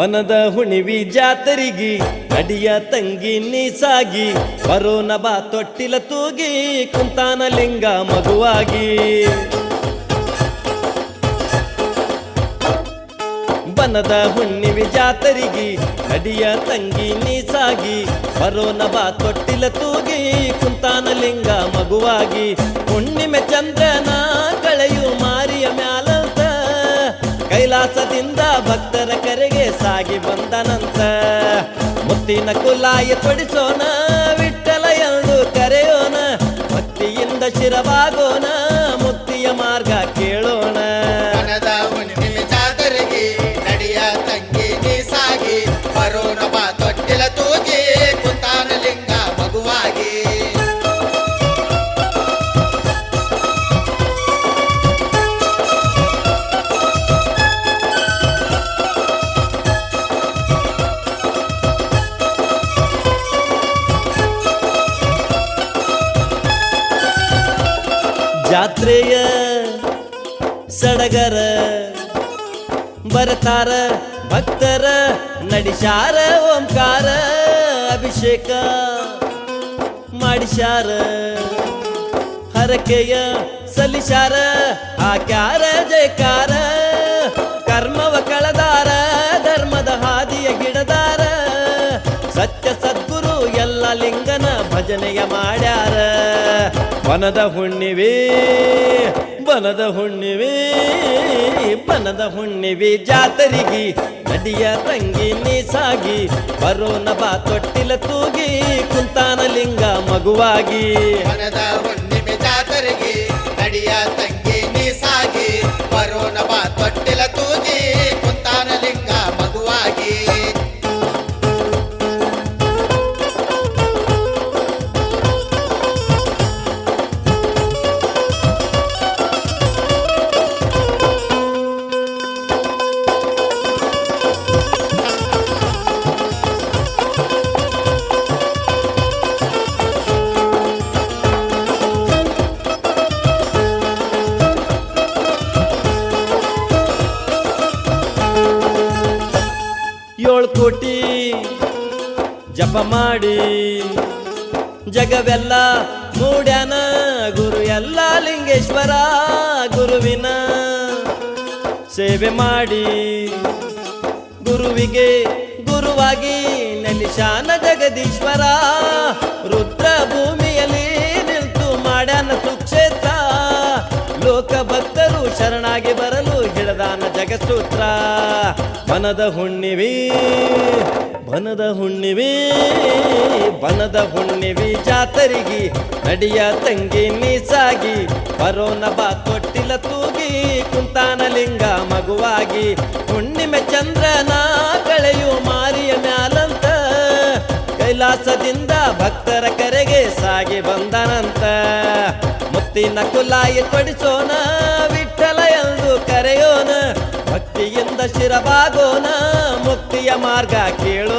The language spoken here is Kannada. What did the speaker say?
ಬನದ ಹುಣಿವಿ ಜಾತರಿಗಿ ಅಡಿಯ ತಂಗಿ ನೀಸಾಗಿ ಬರೋನ ಬಾ ತೊಟ್ಟಿಲ ತೂಗಿ, ಕುಂತಾನ ಲಿಂಗ ಮಗುವಾಗಿ. ಬನದ ಹುಣ್ಣಿವಿ ಜಾತರಿಗಿ ಅಡಿಯ ತಂಗಿ ನೀಸಾಗಿ ಬರೋನ ಬಾ ತೊಟ್ಟಿಲ ತೂಗಿ, ಕುಂತಾನ ಲಿಂಗ ಮಗುವಾಗಿ. ಹುಣ್ಣಿಮೆ ಚಂದ್ರನ ಕಳೆಯು ಮಾರಿಯ ಮ್ಯಾಲಂತ, ಕೈಲಾಸದಿಂದ ಭಕ್ತರ ಕರೆಗೆ ಸಾಗಿ ಬಂದನಂತ ಮುತ್ತಿನ ಕುಲಾಯ ತೊಡಿಸೋಣ ವಿಠಲ ಎಂದು ಕರೆಯೋಣ ಭಕ್ತಿಯಿಂದ ಶಿರವಾಗೋಣ. ಜಾತ್ರೆಯ ಸಡಗರ ಬರತಾರ ಭಕ್ತರ ನಡಿಶಾರ ಓಂಕಾರ ಅಭಿಷೇಕ ಮಾಡಿಸ್ಯಾರ ಹರಕೆಯ ಸಲ್ಲಿಸಾರ ಆಕ್ಯಾರ ಜಯಕಾರ ಕರ್ಮವ ಕಳದಾರ ಧರ್ಮದ ಹಾದಿಯ ಗಿಡದಾರ ಸತ್ಯ ಸದ್ಗುರು ಎಲ್ಲ ಲಿಂಗನ ಭಜನೆಯ ಮಾಡ್ಯಾರ. ಬನದ ಹುಣ್ಣಿವೆ ಬನದ ಹುಣ್ಣಿವೆ ಬನದ ಹುಣ್ಣಿವೆ ಜಾತರಿಗಿ ನದಿಯ ತಂಗಿ ನೀಸಾಗಿ ಬರೋನ ಬಾ ತೊಟ್ಟಿಲ ತೂಗಿ ಕುಂತಾನ ಲಿಂಗ ಮಗುವಾಗಿ ಕೋಟಿ ಜಪ ಮಾಡಿ ಜಗವೆಲ್ಲ ಮೂಡ್ಯಾನ, ಗುರು ಎಲ್ಲ ಲಿಂಗೇಶ್ವರ ಗುರುವಿನ ಸೇವೆ ಮಾಡಿ ಗುರುವಿಗೆ ಗುರುವಾಗಿ ನೆಲಿಶಾನ ಜಗದೀಶ್ವರ ರುದ್ರ ಭೂಮಿಯಲ್ಲಿ ನಿಂತು ಮಾಡ್ಯಾನ ಸುಕ್ಷೇತ್ರ ಲೋಕ ಭಕ್ತರು ಶರಣಾಗಿ ಬರಲು ಹಿಡದಾನ ಜಗಸೂತ್ರ. ಬನದ ಹುಣ್ಣಿವಿ ಬನದ ಹುಣ್ಣಿವಿ ಬನದ ಹುಣ್ಣಿವಿ ಜಾತರಿಗಿ ನಡಿಯ ತಂಗಿ ನೀಸಾಗಿ ಬರೋನ ಬಾ ತೊಟ್ಟಿಲ ತೂಗಿ, ಕುಂತಾನ ಲಿಂಗ ಮಗುವಾಗಿ. ಹುಣ್ಣಿಮೆ ಚಂದ್ರನ ಕಳೆಯು ಮಾರಿಯ ಮ್ಯಾಲಂತ, ಕೈಲಾಸದಿಂದ ಭಕ್ತರ ಕರೆಗೆ ಸಾಗಿ ಬಂದನಂತ ಮುತ್ತಿನ ಕುಲಾಯಿ ತೊಡಿಸೋಣ ಶಿರವಾಗೋಣ ಮುಕ್ತಿಯ ಮಾರ್ಗ ಕೇಳೋಣ